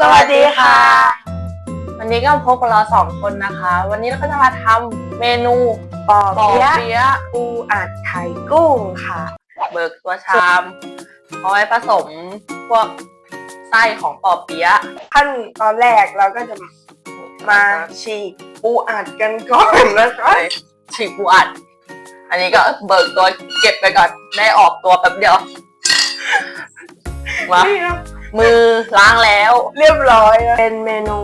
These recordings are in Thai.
สวัสดีค่ะ วันนี้ก็พบกับเราสองคนนะคะ วันนี้เราก็จะมาทำเมนูปอปอเปี๊ยะเปี๊ยะปูอัดไข่กุ้งค่ะ เบิกตัวชามเอาไว้ผสมพวกไส้ของปอเปี๊ยะขั้นตอนแรกเราก็จะมาฉีกปูอัดกันก่อนนะคะฉีกปูอัด อันนี้ก็เบิกตัวเก็บไปก่อนได้ออกตัวแป๊บเดียวมานี่นะ มือล้างแล้ว เรียบร้อยนะเป็นเมนู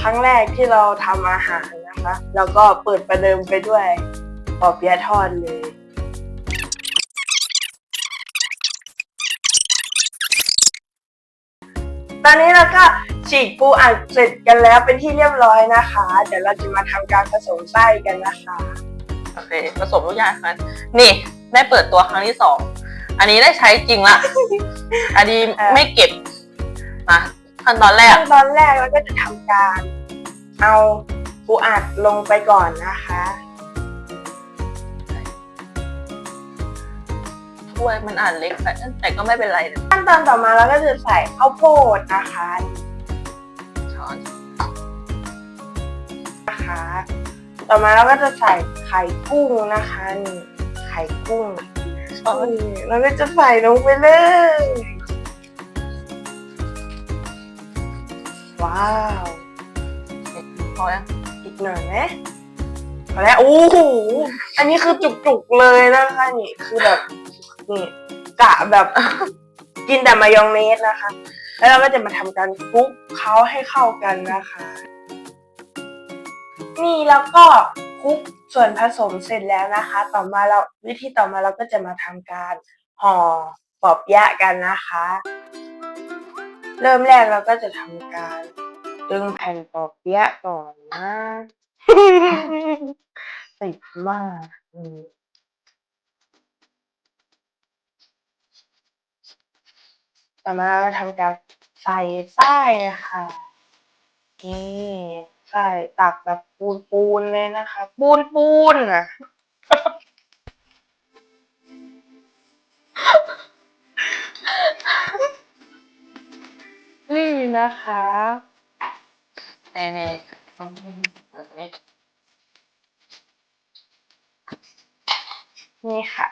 ครั้งแรกที่เราทำอาหารนะคะ แล้วก็เปิดประเดิมไปด้วยปอเปี๊ยะทอดเลยตอนนี้เราก็ฉีกปูอัดเสร็จกันแล้วเป็นที่เรียบร้อยนะคะ เดี๋ยวเราจะมาทำการผสมไส้กันนะคะโอเคผสมทุกอย่างกันนี่ได้เปิดตัวครั้งที่สองอันนี้ได้ใช้จริงละอันนี้เออไม่เก็บ มาขั้นตอนแรกขั้นตอนแรกเราก็จะทำการเอาปูอัดลงไปก่อนนะคะถ้วยมันอ่านเล็กไปแต่ก็ไม่เป็นไรนะขั้นตอนต่อมาเราก็จะใส่ข้าวโพดนะคะช้อนนะคะ ต่อมาเราก็จะใส่ไข่กุ้งนะคะนี่ไข่กุ้งช้อนนี่เราก็จะใส่ลงไปเลย ว้าวพอยังอีกหน่อยไหมพอแล้วโอ้โหอันนี้คือจุกๆเลยนะคะนี่คือแบบนี่กะแบบ กินแต่มายองเนสนะคะ แล้วเราก็จะมาทำการคลุกเขาให้เข้ากันนะคะ นี่แล้วก็คลุกส่วนผสมเสร็จแล้วนะคะ ต่อมาเราวิธีต่อมาเราก็จะมาทำการห่อปอบแยะกันนะคะ เริ่มแรกเราก็จะทำการดึงแผ่นปอเปี๊ยะก่อนนะติดมากต่อมาเราทำการใส่ไส้ค่ะนี่ไส้ตักแบบปูนปูนเลยนะคะ ปูนปูนอะ นี่นะคะเน่เน่นี่นี่ค่ะ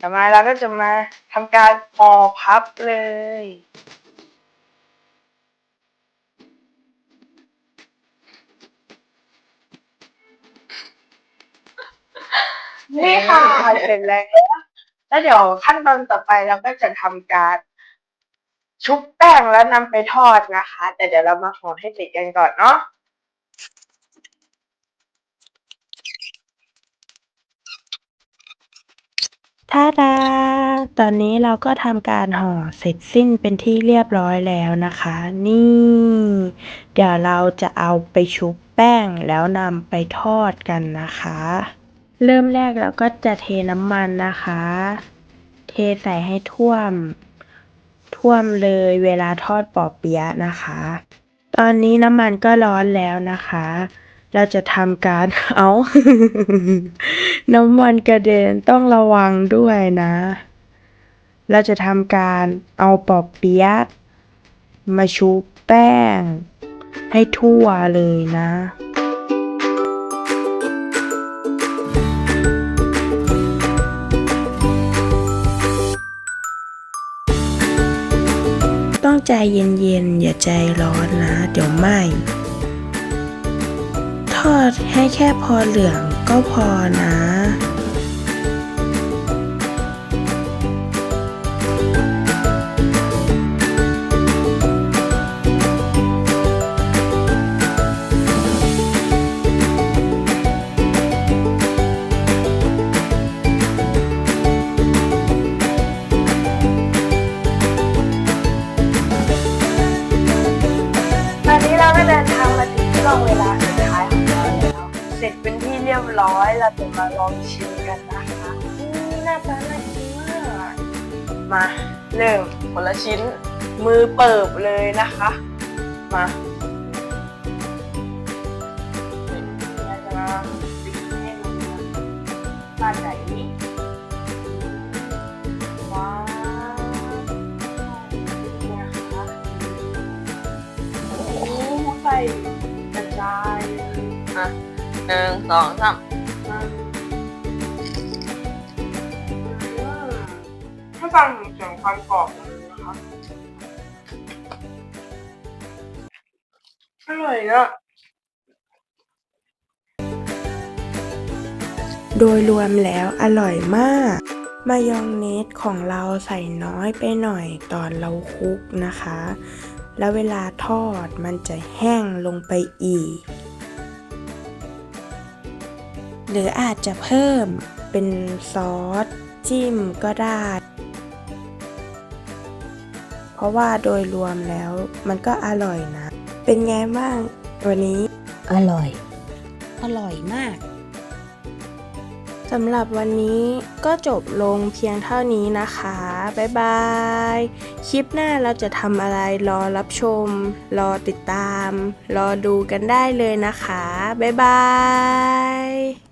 ต่อมาเราก็จะมาทำการห่อพับเลย นี่ค่ะเสร็จแล้วแล้วเดี๋ยวขั้นตอนต่อไปเราก็จะทำการ ชุบแป้งแล้วนำไปทอดนะคะ แต่เดี๋ยวเรามาห่อให้เสร็จกันก่อนเนาะท่าดา ตอนนี้เราก็ทำการห่อเสร็จสิ้นเป็นที่เรียบร้อยแล้วนะคะ นี่ เดี๋ยวเราจะเอาไปชุบแป้งแล้วนำไปทอดกันนะคะ เริ่มแรกเราก็จะเทน้ำมันนะคะ เทใส่ให้ท่วม ท่วมเลยเวลาทอดปอเปี๊ยะนะคะ ตอนนี้น้ำมันก็ร้อนแล้วนะคะ เราจะทำการเอาน้ำมันกระเด็นต้องระวังด้วยนะ เราจะทำการเอาปอเปี๊ยะมาชุบแป้งให้ทั่วเลยนะ ใจเย็นๆ อย่าใจร้อนนะ เดี๋ยวไหม้ทอดให้แค่พอเหลืองก็พอนะ เสร็จเป็นที่เรียบร้อยเราจะมาลองชิมกันนะคะหน้าตาน่ากินมากมาเริ่มคนละชิ้นมือเปิบเลยนะคะ มาเราจะมาปิดให้มันบ้านไหนนี้ว้าวนี่นะคะยกระจายอะ หนึ่งสองสามมาอืมถ้าฟังถึงเสียงความกรอบมันนะคะอร่อยเนอะโดยรวมแล้วอร่อยมาก มายองเนสของเราใส่น้อยไปหน่อยตอนเราคลุกนะคะ แล้วเวลาทอดมันจะแห้งลงไปอีก หรืออาจจะเพิ่มเป็นซอส จิ้มก็ได้ เพราะว่าโดยรวมแล้วมันก็อร่อยนะ เป็นไงบ้างวันนี้ อร่อย อร่อยมากสำหรับวันนี้ก็จบลงเพียงเท่านี้นะคะ บ๊ายบาย คลิปหน้าเราจะทำอะไรรอรับชม รอติดตาม รอดูกันได้เลยนะคะ บ๊ายบาย